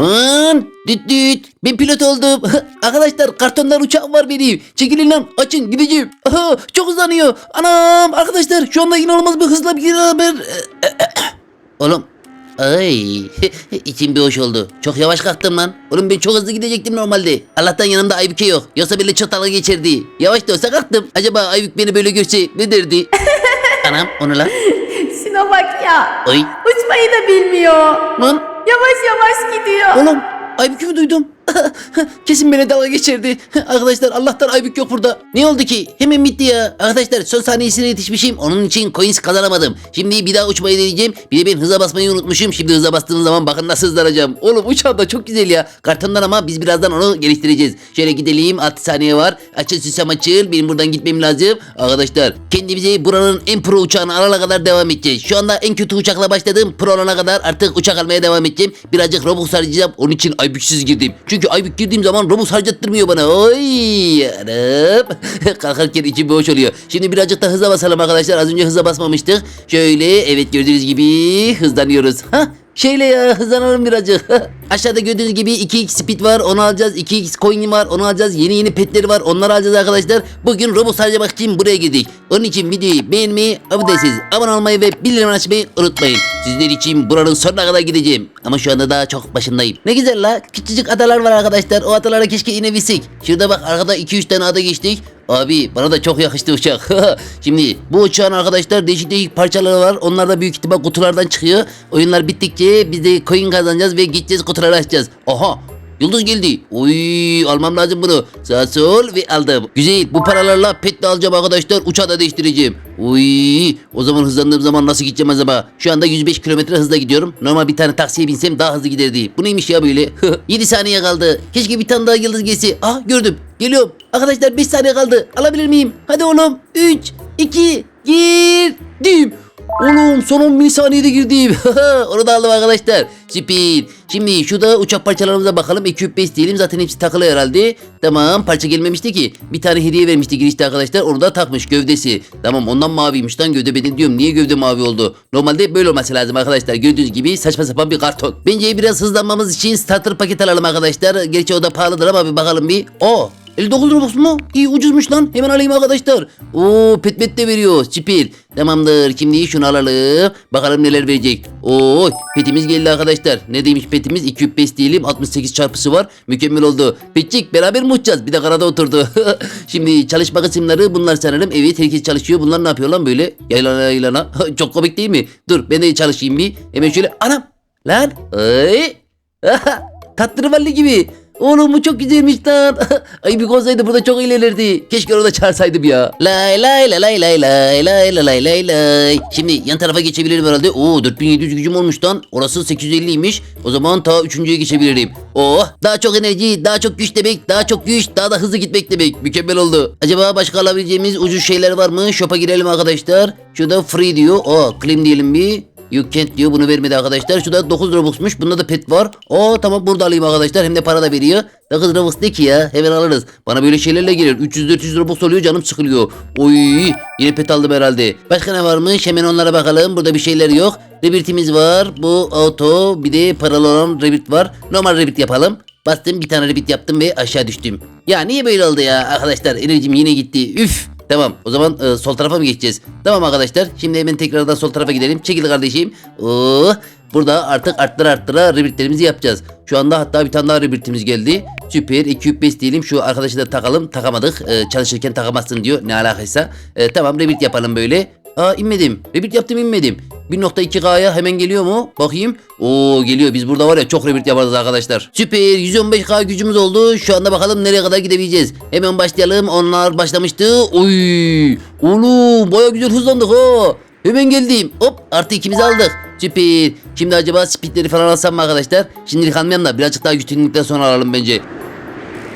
Aman düt düt ben pilot oldum. Arkadaşlar kartondan uçağım var benim. Çekilin lan açın gideceğim. Aha, çok hızlanıyor. Anam arkadaşlar şu anda inanılmaz bir hızla bir haber. Oğlum Ay içim bir hoş oldu. Çok yavaş kalktım lan. Oğlum ben çok hızlı gidecektim normalde. Allah'tan yanımda Aybüke yok. Yoksa çok dalga geçerdi. Yavaş da olsa kalktım. Acaba Aybük beni böyle görse ne derdi? Anam onu lan. Şuna bak ya. Oy. Uçmayı da bilmiyor. Lan Yavaş yavaş gidiyor. Oğlum Aybük'ü mü duydum? Kesin beni dalga geçirdi. Arkadaşlar Allah'tan Aybük yok burada. Ne oldu ki? Hemen bitti ya. Arkadaşlar son saniyesine yetişmişim. Onun için coins kazanamadım. Şimdi bir daha uçmayı deneyeceğim. Bir de ben hıza basmayı unutmuşum. Şimdi hıza bastığım zaman bakın nasıl hızlanacağım. Oğlum uçağım da çok güzel ya. Kartondan ama biz birazdan onu geliştireceğiz. Şöyle gidelim. 6 saniye var. Açıl süsem açıl. Benim buradan gitmem lazım. Arkadaşlar kendimize buranın en pro uçağını alana kadar devam edeceğiz. Şu anda en kötü uçakla başladım. Pro olana kadar artık uçak almaya devam edeceğim. Birazcık Robux harcayacağım. Onun için Aybüksüz girdim. Çünkü Aybük girdiğim zaman Robux harcattırmıyor bana. Oy yarım. Kalkarken içim boş oluyor. Şimdi birazcık da hıza basalım arkadaşlar. Az önce hıza basmamıştık. Şöyle evet gördüğünüz gibi hızlanıyoruz. Hah Şeyle ya hızlanalım birazcık. Aşağıda gördüğünüz gibi 2x speed var onu alacağız. 2x coin var onu alacağız. Yeni yeni petleri var onları alacağız arkadaşlar. Bugün Robux harcamak için buraya girdik. Onun için videoyu beğenmeyi, abone değilseniz abone olmayı ve bildirim açmayı unutmayın. Sizler için buranın sonuna kadar gideceğim. Ama şu anda daha çok başındayım. Ne güzel la. Küçücük adalar var arkadaşlar. O adalara keşke inebilsek. Şurada bak arkada 2-3 tane ada geçtik. Abi bana da çok yakıştı uçak. Şimdi bu uçağın arkadaşlar değişik değişik parçaları var. Onlar da büyük ihtimal kutulardan çıkıyor. Oyunlar bittikçe biz de coin kazanacağız ve gideceğiz kutuları açacağız. Aha Yıldız geldi. Oy almam lazım bunu. Sağ sol ve aldım. Güzel bu paralarla pet alacağım arkadaşlar. Uçağı da değiştireceğim. Oy o zaman hızlandığım zaman nasıl gideceğim acaba? Şu anda 105 kilometre hızla gidiyorum. Normal bir tane taksiye binsem daha hızlı giderdi. Bu neymiş ya böyle? 7 saniye kaldı. Keşke bir tane daha yıldız gelse. Ah gördüm. Geliyorum. Arkadaşlar 5 saniye kaldı. Alabilir miyim? Hadi oğlum. 3, 2, girdim. Oğlum son 10 milisaniyede girdim. Onu da aldım arkadaşlar. Süper. Şimdi şurada uçak parçalarımıza bakalım. Ekip base diyelim. Zaten hepsi takılı herhalde. Tamam parça gelmemişti ki. Bir tane hediye vermişti girişte arkadaşlar. Onu da takmış gövdesi. Tamam ondan maviymiş lan gövde beden diyorum. Niye gövde mavi oldu? Normalde böyle olması lazım arkadaşlar. Gördüğünüz gibi saçma sapan bir karton. Bence biraz hızlanmamız için starter paket alalım arkadaşlar. Gerçi o da pahalıdır ama bir bakalım bir. O 59 Robux mu? İyi ucuzmuş lan. Hemen alayım arkadaşlar. Oo pet pet de veriyor. Süper. Tamamdır. Şimdi şunu alalım. Bakalım neler verecek. Oo petimiz geldi arkadaşlar. Ne demiş petimiz? 205 diyelim. 68 çarpısı var. Mükemmel oldu. Petçik beraber mi uçacağız? Bir de karada oturdu. Şimdi çalışma kısımları bunlar sanırım. Evet herkes çalışıyor. Bunlar ne yapıyor lan böyle? Yaylana yaylana. Çok komik değil mi? Dur ben de çalışayım bir. Hemen şöyle. Anam. Lan. Ay. Tatlırvalli gibi. Oğlum bu çok güzelmiş lan. Ay bir olsaydı burada çok ilerlerdi. Keşke orada çağırsaydım ya. Lay lay lay lay lay lay lay lay lay lay. Şimdi yan tarafa geçebilirim herhalde. Oo 4700 gücüm olmuş lan. Orası 850'ymiş. O zaman ta üçüncüye geçebilirim. Oh daha çok enerji, daha çok güç demek, daha çok güç, daha da hızlı gitmek demek. Mükemmel oldu. Acaba başka alabileceğimiz ucuz şeyler var mı? Shop'a girelim arkadaşlar. Şurada free diyor. Oo claim diyelim bir. You can't diyor bunu vermedi arkadaşlar. Şurada 9 Robux'muş. Bunda da pet var. Oo tamam burada alayım arkadaşlar. Hem de para da veriyor. 9 Robux ne ki ya? Hemen alırız. Bana böyle şeylerle gelir. 300-400 Robux oluyor canım sıkılıyor. Oy yine pet aldım herhalde. Başka ne varmış? Hemen onlara bakalım. Burada bir şeyler yok. Rebirt'imiz var. Bu auto bir de paralı olan Rebirth var. Normal Rebirth yapalım. Bastım bir tane Rebirth yaptım ve aşağı düştüm. Ya niye böyle oldu ya arkadaşlar? Enerjim yine gitti. Üf. Tamam o zaman e, sol tarafa mı geçeceğiz? Tamam arkadaşlar şimdi hemen tekrardan sol tarafa gidelim. Çekil kardeşim. Oo, burada artık arttıra arttıra rebirtlerimizi yapacağız. Şu anda hatta bir tane daha rebirtimiz geldi. Süper 205 diyelim şu arkadaşı da takalım takamadık. E, çalışırken takamazsın diyor ne alakaysa. E, tamam rebirt yapalım böyle. Aa inmedim. Rebirt yaptım inmedim. 1.2K'ya hemen geliyor mu? Bakayım. Oo geliyor. Biz burada var ya çok rebirt yaparız arkadaşlar. Süper. 115K gücümüz oldu. Şu anda bakalım nereye kadar gidebileceğiz. Hemen başlayalım. Onlar başlamıştı. Oy. Oğlum baya güzel hızlandık ha. Hemen geldim. Hop artı ikimizi aldık. Süper. Şimdi acaba speedleri falan alsam mı arkadaşlar? Şimdilik almayalım da birazcık daha güçlendikten sonra alalım bence.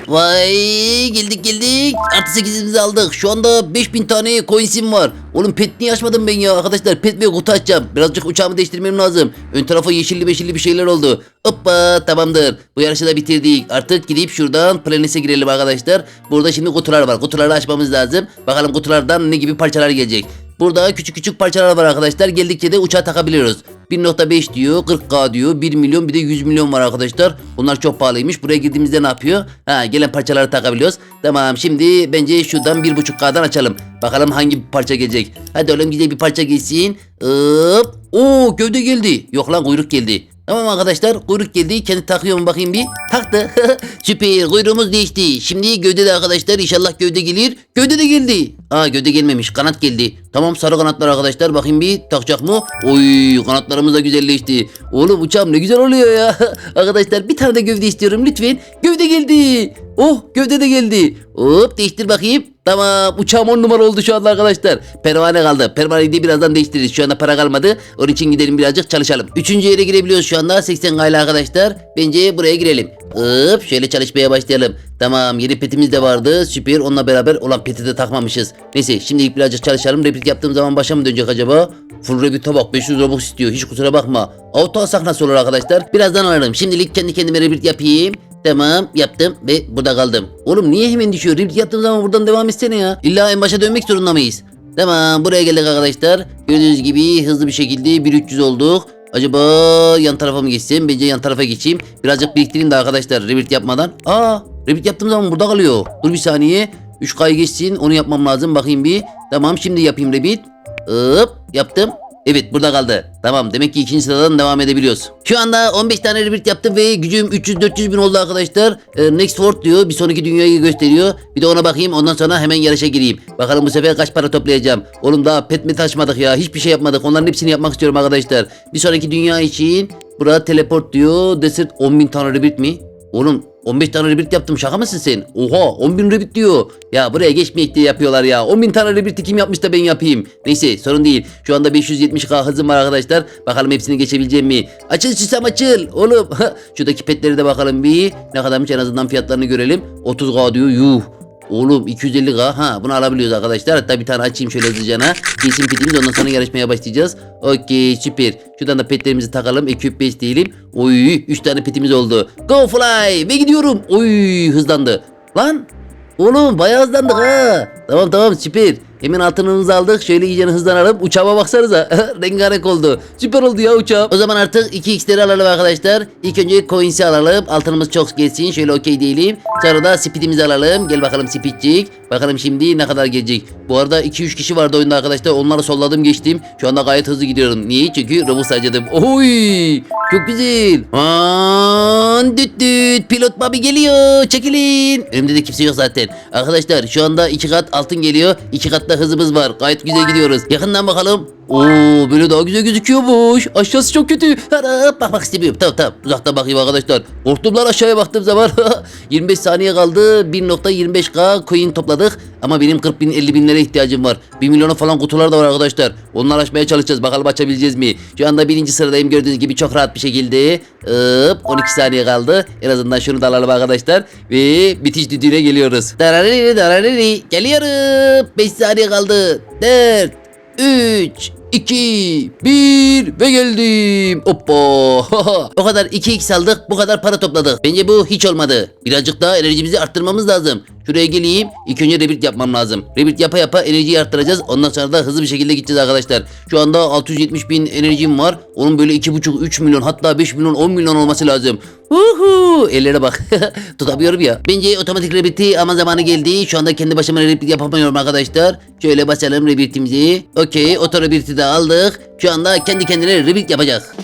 Vay geldik geldik. Artı 8'imizi aldık. Şu anda 5000 tane coins'im var. Oğlum pet niye açmadım ben ya arkadaşlar? Pet ve kutu açacağım. Birazcık uçağımı değiştirmem lazım. Ön tarafa yeşilli beşilli bir şeyler oldu. Hoppa tamamdır. Bu yarışı da bitirdik. Artık gidip şuradan Planes'e girelim arkadaşlar. Burada şimdi kutular var. Kutuları açmamız lazım. Bakalım kutulardan ne gibi parçalar gelecek. Burada küçük küçük parçalar var arkadaşlar. Geldikçe de uçağa takabiliyoruz. 1.5 diyor 40k diyor 1 milyon bir de 100 milyon var arkadaşlar. Bunlar çok pahalıymış. Buraya girdiğimizde ne yapıyor? Ha gelen parçaları takabiliyoruz. Tamam şimdi bence şuradan 1.5k'dan açalım. Bakalım hangi parça gelecek. Hadi oğlum güzel bir parça gelsin. Hop. Oo gövde geldi. Yok lan kuyruk geldi. Tamam arkadaşlar kuyruk geldi. Kendi takıyor mu bakayım bir. Taktı. Süper kuyruğumuz değişti. Şimdi gövde de arkadaşlar inşallah gövde gelir. Gövde de geldi. Aa gövde gelmemiş kanat geldi. Tamam sarı kanatlar arkadaşlar bakayım bir takacak mı? Oy kanatlarımız da güzelleşti. Oğlum uçağım ne güzel oluyor ya. arkadaşlar bir tane de gövde istiyorum lütfen. Gövde geldi. Oh gövde de geldi. Hop değiştir bakayım. Tamam uçağım on numara oldu şu anda arkadaşlar. Pervane kaldı. Pervaneyi de birazdan değiştiririz. Şu anda para kalmadı. Onun için gidelim birazcık çalışalım. Üçüncü yere girebiliyoruz şu anda. 80 gayla arkadaşlar. Bence buraya girelim. Hop şöyle çalışmaya başlayalım. Tamam yeni petimiz de vardı. Süper onunla beraber olan peti de takmamışız. Neyse şimdilik birazcık çalışalım. Replik yaptığım zaman başa mı dönecek acaba? Full replik tabak 500 robux istiyor. Hiç kusura bakma. Auto alsak nasıl olur arkadaşlar? Birazdan alırım. Şimdilik kendi kendime replik yapayım. Tamam yaptım ve burada kaldım. Oğlum niye hemen düşüyor? Replik yaptığım zaman buradan devam etsene ya. İlla en başa dönmek zorunda mıyız? Tamam buraya geldik arkadaşlar. Gördüğünüz gibi hızlı bir şekilde 1300 olduk. Acaba yan tarafa mı geçsem? Bence yan tarafa geçeyim. Birazcık biriktireyim de arkadaşlar rebuild yapmadan. Aa rebuild yaptığım zaman burada kalıyor. Dur bir saniye. 3K'yı geçsin onu yapmam lazım. Bakayım bir. Tamam şimdi yapayım rebuild. Hop yaptım. Evet burada kaldı. Tamam demek ki ikinci sıradan devam edebiliyoruz. Şu anda 15 tane rebuild yaptım ve gücüm 300-400 bin oldu arkadaşlar. Ee, next World diyor bir sonraki dünyayı gösteriyor. Bir de ona bakayım ondan sonra hemen yarışa gireyim. Bakalım bu sefer kaç para toplayacağım. Oğlum daha pet mi taşmadık ya hiçbir şey yapmadık. Onların hepsini yapmak istiyorum arkadaşlar. Bir sonraki dünya için burada teleport diyor. Desert 10 bin tane rebuild mi? Oğlum 15 tane rebirth yaptım şaka mısın sen? Oha 10 bin rebirth diyor. Ya buraya geçmeyek diye yapıyorlar ya. 10 bin tane rebirth'i kim yapmış da ben yapayım. Neyse sorun değil. Şu anda 570k hızım var arkadaşlar. Bakalım hepsini geçebileceğim mi? Açıl susam açıl. Oğlum şuradaki petleri de bakalım bir. Ne kadarmış en azından fiyatlarını görelim. 30k diyor yuh. Oğlum 250k ha bunu alabiliyoruz arkadaşlar. Hatta bir tane açayım şöyle hızlıcana. Kesin petimiz ondan sonra yarışmaya başlayacağız. Okey süper. Şuradan da petlerimizi takalım. Equip 5 diyelim. Oy 3 tane petimiz oldu. Go fly ve gidiyorum. Oy hızlandı. Lan oğlum bayağı hızlandık ha. Tamam tamam süper. Hemen altınımızı aldık. Şöyle iyice hızlanalım. Uçağıma baksanıza. Rengarenk oldu. Süper oldu ya uçağım. O zaman artık 2x'leri alalım arkadaşlar. İlk önce coins'i alalım. Altınımız çok gelsin. Şöyle okey diyelim. Sonra da speed'imizi alalım. Gel bakalım speedcik. Bakalım şimdi ne kadar gelecek. Bu arada 2-3 kişi vardı oyunda arkadaşlar. Onları solladım geçtim. Şu anda gayet hızlı gidiyorum. Niye? Çünkü Robux harcadım. Oy! Çok güzel. Aman düt düt. Pilot babi geliyor. Çekilin. Önümde de kimse yok zaten. Arkadaşlar şu anda 2 kat altın geliyor. 2 kat hızımız var. Gayet güzel gidiyoruz. Yakından bakalım. Oo böyle daha güzel gözüküyormuş. Aşağısı çok kötü. Hara, bakmak istemiyorum. Tamam tamam. Uzaktan bakayım arkadaşlar. Korktum lan aşağıya baktığım zaman. 25 saniye kaldı. 1.25k coin topladık. Ama benim 40 bin 50 binlere ihtiyacım var. 1 milyona falan kutular da var arkadaşlar. Onları açmaya çalışacağız. Bakalım açabileceğiz mi? Şu anda birinci sıradayım gördüğünüz gibi çok rahat bir şekilde. Hop 12 saniye kaldı. En azından şunu da alalım arkadaşlar. Ve bitiş düdüğüne geliyoruz. Darariri darariri. Geliyorum. 5 saniye kaldı. 4 3 2 1 ve geldim. Hoppa. o kadar 2x aldık. Bu kadar para topladık. Bence bu hiç olmadı. Birazcık daha enerjimizi arttırmamız lazım. Şuraya geleyim. İlk önce rebirth yapmam lazım. Rebirth yapa yapa enerjiyi arttıracağız. Ondan sonra da hızlı bir şekilde gideceğiz arkadaşlar. Şu anda 670 bin enerjim var. Onun böyle 2,5-3 milyon hatta 5 milyon 10 milyon olması lazım. Uhu, ellere bak. Tutamıyorum ya. Bence otomatik rebirth'i ama zamanı geldi. Şu anda kendi başıma rebirth yapamıyorum arkadaşlar. Şöyle basalım rebirth'imizi. Okey, oto rebirth'i de aldık. Şu anda kendi kendine rebirth yapacak.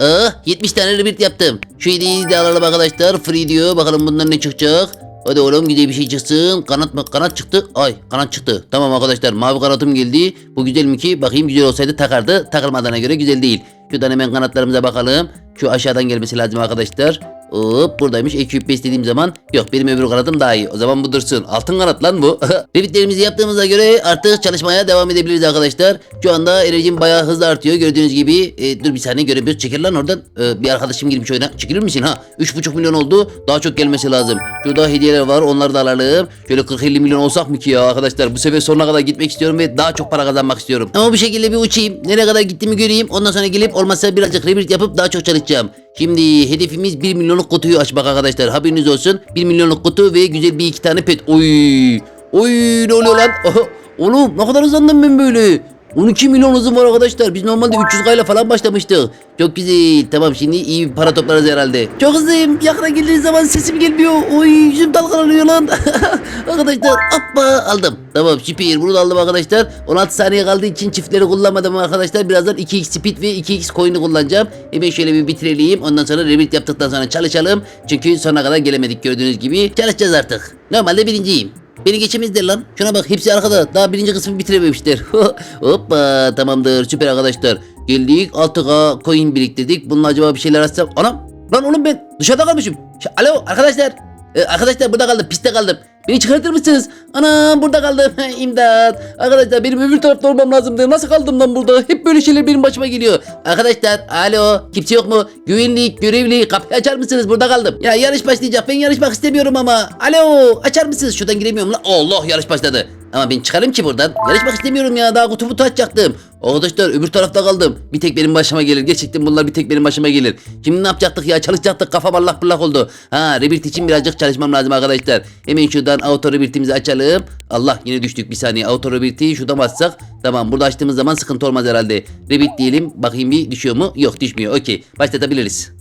Ah 70 tane rebirth yaptım. Şu hediyeyi de alalım arkadaşlar. Free diyor. Bakalım bundan ne çıkacak. Hadi oğlum güzel bir şey çıksın. Kanat mı? Kanat çıktı. Ay kanat çıktı. Tamam arkadaşlar mavi kanatım geldi. Bu güzel mi ki? Bakayım güzel olsaydı takardı. Takılmadığına göre güzel değil. Şuradan hemen kanatlarımıza bakalım. Şu aşağıdan gelmesi lazım arkadaşlar. Hop buradaymış. Equip istediğim zaman yok benim öbür kanatım daha iyi. O zaman bu dursun. Altın kanat lan bu. Revitlerimizi yaptığımıza göre artık çalışmaya devam edebiliriz arkadaşlar. Şu anda enerjim bayağı hızlı artıyor. Gördüğünüz gibi e, dur bir saniye göremiyoruz. Çekil lan oradan. E, bir arkadaşım girmiş oyuna. Çekilir misin ha? 3,5 milyon oldu. Daha çok gelmesi lazım. Şurada hediyeler var. Onları da alalım. Şöyle 40-50 milyon olsak mı ki ya arkadaşlar? Bu sefer sonuna kadar gitmek istiyorum ve daha çok para kazanmak istiyorum. Ama bu şekilde bir uçayım. Nereye kadar gittiğimi göreyim. Ondan sonra gelip olmazsa birazcık rebirth yapıp daha çok çalışacağım. Şimdi hedefimiz 1 milyonluk kutuyu açmak arkadaşlar. Haberiniz olsun. 1 milyonluk kutu ve güzel bir iki tane pet. Oy. Oy ne oluyor lan? Oğlum ne kadar hızlandım ben böyle. 12 milyon hızım var arkadaşlar. Biz normalde 300 kayla falan başlamıştık. Çok güzel. Tamam şimdi iyi para toplarız herhalde. Çok hızlıyım. Yakına geldiği zaman sesim gelmiyor. Oy yüzüm dalgalanıyor lan. arkadaşlar hoppa aldım. Tamam süper. Bunu da aldım arkadaşlar. 16 saniye kaldığı için çiftleri kullanmadım arkadaşlar. Birazdan 2x speed ve 2x coin'i kullanacağım. Hemen şöyle bir bitirelim. Ondan sonra rebuild yaptıktan sonra çalışalım. Çünkü sonuna kadar gelemedik gördüğünüz gibi. Çalışacağız artık. Normalde birinciyim. Beni geçemezler lan. Şuna bak hepsi arkada. Daha birinci kısmı bitirememişler. Hoppa tamamdır süper arkadaşlar. Geldik 6K coin biriktirdik. Bununla acaba bir şeyler açsam. Anam lan oğlum ben dışarıda kalmışım. Alo arkadaşlar. Ee, arkadaşlar burada kaldım piste kaldım. Beni çıkartır mısınız? Anam burada kaldım. İmdat. Arkadaşlar benim öbür tarafta olmam lazımdı. Nasıl kaldım lan burada? Hep böyle şeyler benim başıma geliyor. Arkadaşlar alo kimse yok mu? Güvenlik görevli kapıyı açar mısınız? Burada kaldım. Ya yarış başlayacak. Ben yarışmak istemiyorum ama. Alo açar mısınız? Şuradan giremiyorum lan. Allah yarış başladı. Ama ben çıkarım ki buradan. Yarışmak istemiyorum ya. Daha kutu kutu açacaktım. Arkadaşlar öbür tarafta kaldım. Bir tek benim başıma gelir. Gerçekten bunlar bir tek benim başıma gelir. Şimdi ne yapacaktık ya? Çalışacaktık. Kafa ballak bullak oldu. Ha Rebirth için birazcık çalışmam lazım arkadaşlar. Hemen şuradan auto Rebirth'imizi açalım. Allah yine düştük bir saniye. Auto Rebirth'i şuradan bassak. Tamam burada açtığımız zaman sıkıntı olmaz herhalde. Rebirth diyelim. Bakayım bir düşüyor mu? Yok düşmüyor. Okey. Başlatabiliriz.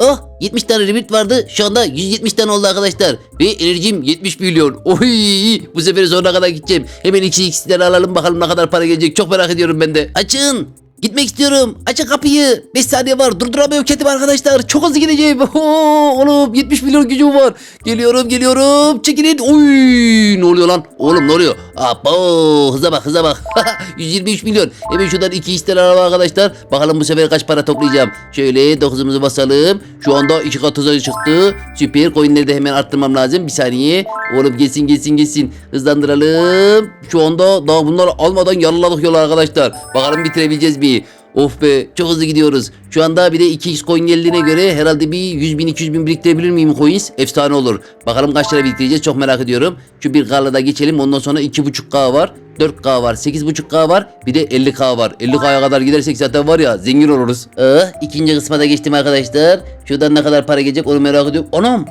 Oh 70 tane limit vardı. Şu anda 170 tane oldu arkadaşlar. Ve enerjim 70 milyon. Oy bu sefer sonuna kadar gideceğim. Hemen 2x'leri alalım bakalım ne kadar para gelecek. Çok merak ediyorum ben de. Açın. Gitmek istiyorum. Açın kapıyı. 5 saniye var. Durduramıyorum kendimi arkadaşlar. Çok hızlı gideceğim. Oğlum 70 milyon gücüm var. Geliyorum geliyorum. Çekilin. Oy ne oluyor lan? Oğlum ne oluyor? Abo hıza bak hıza bak. 123 milyon. Hemen şuradan 2 x'leri alalım arkadaşlar. Bakalım bu sefer kaç para toplayacağım. Şöyle 9'umuzu basalım. Şu anda 2 kat hıza çıktı. Süper. Coinleri de hemen arttırmam lazım. Bir saniye. Oğlum gelsin gelsin gelsin. Hızlandıralım. Şu anda daha bunları almadan yarıladık yolu arkadaşlar. Bakalım bitirebileceğiz mi? Of be çok hızlı gidiyoruz. Şu anda bir de 2x coin geldiğine göre herhalde bir 100 bin 200 bin biriktirebilir miyim coins? Efsane olur. Bakalım kaç lira biriktireceğiz çok merak ediyorum. Şu bir K'la da geçelim ondan sonra 2.5K var. 4K var, 8.5K var, bir de 50K var. 50K'ya kadar gidersek zaten var ya zengin oluruz. Ah, ikinci kısma da geçtim arkadaşlar. Şuradan ne kadar para gelecek onu merak ediyorum. Anam!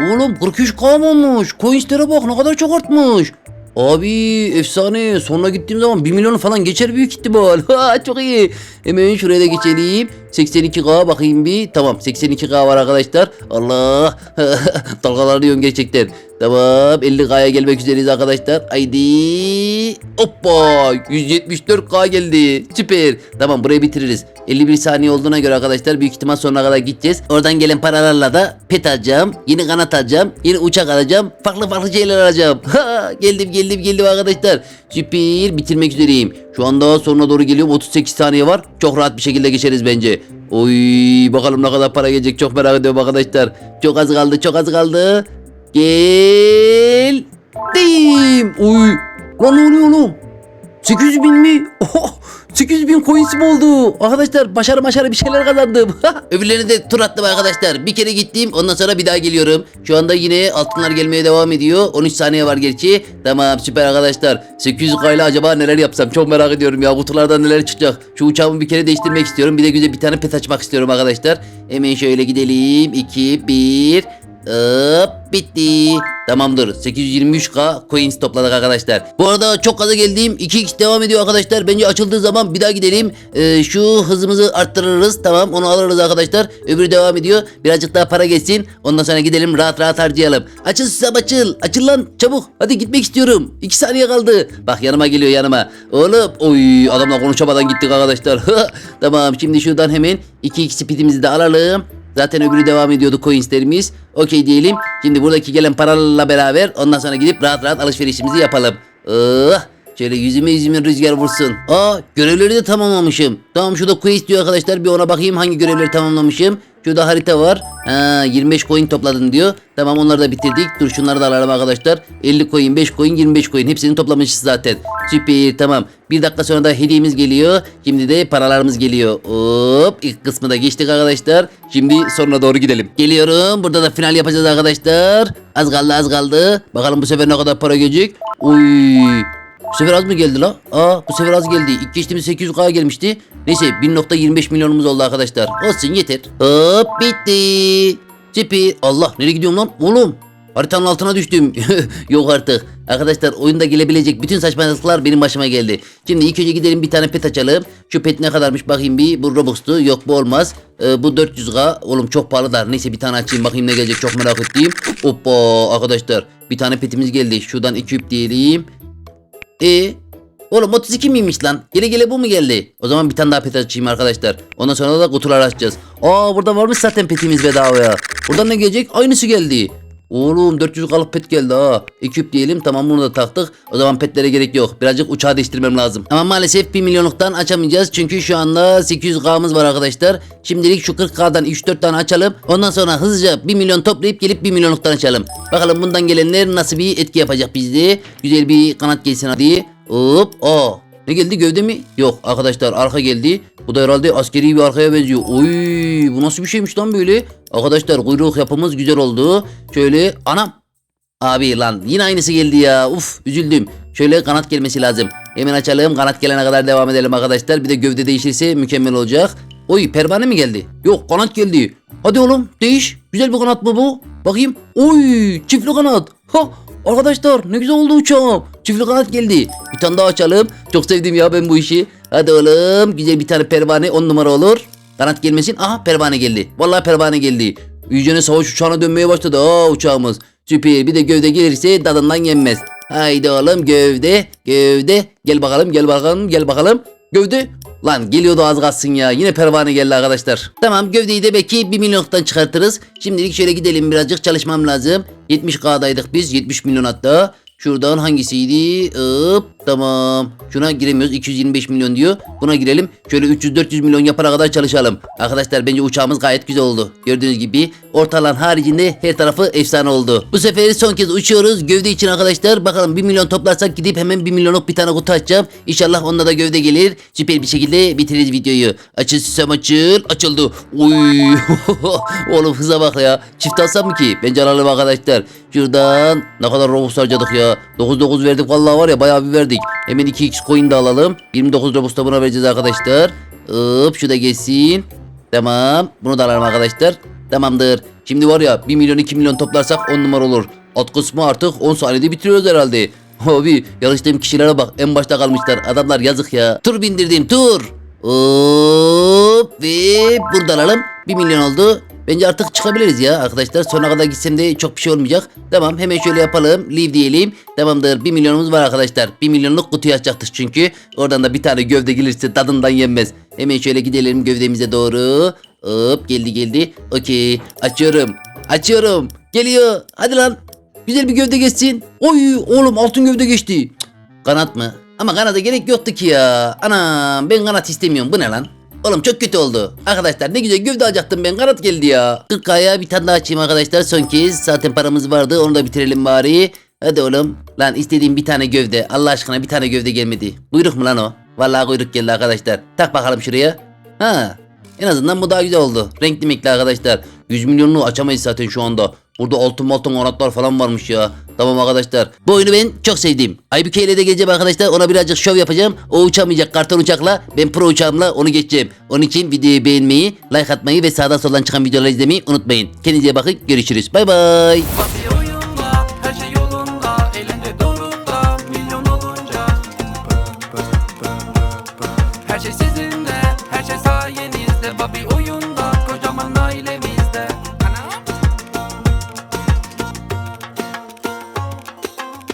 Oğlum 43K mı olmuş? Coins'lere bak ne kadar çok artmış. Abi efsane. Sonra gittiğim zaman 1 milyonu falan geçer büyük ihtimal. Ha, çok iyi. Hemen şuraya da geçelim. 82K bakayım bir. Tamam 82K var arkadaşlar. Allah. Dalgalanıyorum gerçekten. Tamam 50K'ya gelmek üzereyiz arkadaşlar. Haydi. Hoppa 174K geldi. Süper. Tamam burayı bitiririz. 51 saniye olduğuna göre arkadaşlar büyük ihtimal sonuna kadar gideceğiz. Oradan gelen paralarla da pet alacağım. Yeni kanat alacağım. Yeni uçak alacağım. Farklı farklı şeyler alacağım. Ha, geldim geldim geldim arkadaşlar. Süper bitirmek üzereyim. Şu anda sonuna doğru geliyorum. 38 saniye var. Çok rahat bir şekilde geçeriz bence. Oy bakalım ne kadar para gelecek çok merak ediyorum arkadaşlar. Çok az kaldı çok az kaldı. Gel. Deyim. Oy. Lan ne oluyor oğlum? 800 bin mi? Oh, 800 bin coins'im oldu. Arkadaşlar başarı başarı bir şeyler kazandım. Öbürlerini de tur attım arkadaşlar. Bir kere gittim ondan sonra bir daha geliyorum. Şu anda yine altınlar gelmeye devam ediyor. 13 saniye var gerçi. Tamam süper arkadaşlar. 800 kayla acaba neler yapsam çok merak ediyorum ya. Kutulardan neler çıkacak. Şu uçağımı bir kere değiştirmek istiyorum. Bir de güzel bir tane pet açmak istiyorum arkadaşlar. Hemen şöyle gidelim. 2, 1... Hop bitti. Tamamdır. 823k coins topladık arkadaşlar. Bu arada çok gaza geldim. 2x devam ediyor arkadaşlar. Bence açıldığı zaman bir daha gidelim. Ee, şu hızımızı arttırırız. Tamam onu alırız arkadaşlar. Öbürü devam ediyor. Birazcık daha para geçsin. Ondan sonra gidelim rahat rahat harcayalım. Açıl susam açıl. Açıl lan çabuk. Hadi gitmek istiyorum. 2 saniye kaldı. Bak yanıma geliyor yanıma. Oğlum. Oy adamla konuşamadan gittik arkadaşlar. tamam şimdi şuradan hemen 2x speedimizi de alalım. Zaten öbürü devam ediyordu coinslerimiz. Okey diyelim. Şimdi buradaki gelen paralarla beraber ondan sonra gidip rahat rahat alışverişimizi yapalım. Oh, şöyle yüzüme yüzüme rüzgar vursun. Aa görevleri de tamamlamışım. Tamam şurada quiz diyor arkadaşlar. Bir ona bakayım hangi görevleri tamamlamışım. Şurada harita var. Ha, 25 coin topladın diyor. Tamam onları da bitirdik. Dur şunları da alalım arkadaşlar. 50 coin, 5 coin, 25 coin. Hepsini toplamışız zaten. Süper tamam. Bir dakika sonra da hediyemiz geliyor. Şimdi de paralarımız geliyor. Hop ilk kısmı da geçtik arkadaşlar. Şimdi sonuna doğru gidelim. Geliyorum. Burada da final yapacağız arkadaşlar. Az kaldı az kaldı. Bakalım bu sefer ne kadar para gelecek. Uy. Bu sefer az mı geldi la? Aa bu sefer az geldi. İlk geçtiğimiz 800k gelmişti. Neyse 1.25 milyonumuz oldu arkadaşlar. Olsun yeter. Hop bitti. Süper. Allah nereye gidiyorum lan? Oğlum. Haritanın altına düştüm. Yok artık. Arkadaşlar oyunda gelebilecek bütün saçmalıklar benim başıma geldi. Şimdi ilk önce gidelim bir tane pet açalım. Şu pet ne kadarmış bakayım bir. Bu Robux'tu. Yok bu olmaz. Ee, bu 400k. Oğlum çok pahalı da. Neyse bir tane açayım bakayım ne gelecek çok merak ettiğim. Hoppa arkadaşlar. Bir tane petimiz geldi. Şuradan iki üp diyelim. E Oğlum 32 miymiş lan? Gele gele bu mu geldi? O zaman bir tane daha pet açayım arkadaşlar. Ondan sonra da kutular açacağız. Aa burada varmış zaten petimiz bedavaya. Buradan ne gelecek? Aynısı geldi. Oğlum 400 kalıp pet geldi ha. Ekip diyelim tamam bunu da taktık. O zaman petlere gerek yok. Birazcık uçağı değiştirmem lazım. Ama maalesef 1 milyonluktan açamayacağız. Çünkü şu anda 800k'mız var arkadaşlar. Şimdilik şu 40k'dan 3-4 tane açalım. Ondan sonra hızlıca 1 milyon toplayıp gelip 1 milyonluktan açalım. Bakalım bundan gelenler nasıl bir etki yapacak bizde. Güzel bir kanat gelsin hadi. Hop. Aa. Ne geldi gövde mi? Yok arkadaşlar arka geldi. Bu da herhalde askeri bir arkaya benziyor. Oy bu nasıl bir şeymiş lan böyle? Arkadaşlar kuyruk yapımız güzel oldu. Şöyle anam. Abi lan yine aynısı geldi ya. Uf üzüldüm. Şöyle kanat gelmesi lazım. Hemen açalım. Kanat gelene kadar devam edelim arkadaşlar. Bir de gövde değişirse mükemmel olacak. Oy pervane mi geldi? Yok kanat geldi. Hadi oğlum değiş. Güzel bir kanat mı bu? Bakayım. Oy çiftli kanat. Ha arkadaşlar ne güzel oldu uçağım. Çiftli kanat geldi. Bir tane daha açalım. Çok sevdim ya ben bu işi. Hadi oğlum güzel bir tane pervane 10 numara olur. Kanat gelmesin. Aha pervane geldi. Vallahi pervane geldi. İyicene savaş uçağına dönmeye başladı. Aa uçağımız. Süper. Bir de gövde gelirse tadından yenmez. Haydi oğlum gövde. Gövde. Gel bakalım gel bakalım gel bakalım. Gövde. Lan geliyordu az kalsın ya. Yine pervane geldi arkadaşlar. Tamam gövdeyi de belki 1 milyonluktan çıkartırız. Şimdilik şöyle gidelim birazcık çalışmam lazım. 70k'daydık biz. 70 milyon hatta. Şuradan hangisiydi? Hop tamam. Şuna giremiyoruz. 225 milyon diyor. Buna girelim. Şöyle 300-400 milyon yapana kadar çalışalım. Arkadaşlar bence uçağımız gayet güzel oldu. Gördüğünüz gibi ortalan haricinde her tarafı efsane oldu. Bu sefer son kez uçuyoruz. Gövde için arkadaşlar. Bakalım 1 milyon toplarsak gidip hemen 1 milyonluk bir tane kutu açacağım. İnşallah onda da gövde gelir. Süper bir şekilde bitiririz videoyu. Açıl sistem açıl. Açıldı. Uy. Oğlum hıza bak ya. Çift alsam mı ki? Bence alalım arkadaşlar. Şuradan ne kadar Robux harcadık ya. 9-9 verdik vallahi var ya bayağı bir verdik. Hemen 2x coin de alalım. 29 Robux da buna vereceğiz arkadaşlar. Hop şu da geçsin. Tamam. Bunu da alalım arkadaşlar. Tamamdır. Şimdi var ya 1 milyon 2 milyon toplarsak 10 numara olur. Alt kısmı artık 10 saniyede bitiriyoruz herhalde. Abi yarıştığım kişilere bak en başta kalmışlar. Adamlar yazık ya. Tur bindirdim tur. Hop ve burada alalım. 1 milyon oldu. Bence artık çıkabiliriz ya arkadaşlar. Sonuna kadar gitsem de çok bir şey olmayacak. Tamam hemen şöyle yapalım. Leave diyelim. Tamamdır 1 milyonumuz var arkadaşlar. 1 milyonluk kutuyu açacaktık çünkü. Oradan da bir tane gövde gelirse tadından yenmez. Hemen şöyle gidelim gövdemize doğru. Hop geldi geldi. Okey açıyorum. Açıyorum. Geliyor. Hadi lan. Güzel bir gövde geçsin. Oy oğlum altın gövde geçti. Kanat mı? Ama kanada gerek yoktu ki ya. Anam ben kanat istemiyorum. Bu ne lan? Oğlum çok kötü oldu. Arkadaşlar ne güzel gövde alacaktım ben. Kanat geldi ya. 40 kaya bir tane daha açayım arkadaşlar. Son kez. Zaten paramız vardı. Onu da bitirelim bari. Hadi oğlum. Lan istediğim bir tane gövde. Allah aşkına bir tane gövde gelmedi. Kuyruk mu lan o? Vallahi kuyruk geldi arkadaşlar. Tak bakalım şuraya. Ha. En azından bu daha güzel oldu. Renkli mikli arkadaşlar. 100 milyonluğu açamayız zaten şu anda. Burada altın altın kanatlar falan varmış ya. Tamam arkadaşlar. Bu oyunu ben çok sevdim. Aybüke ile de geleceğim arkadaşlar. Ona birazcık şov yapacağım. O uçamayacak karton uçakla. Ben pro uçağımla onu geçeceğim. Onun için videoyu beğenmeyi, like atmayı ve sağdan soldan çıkan videoları izlemeyi unutmayın. Kendinize bakın. Görüşürüz. Bay bay.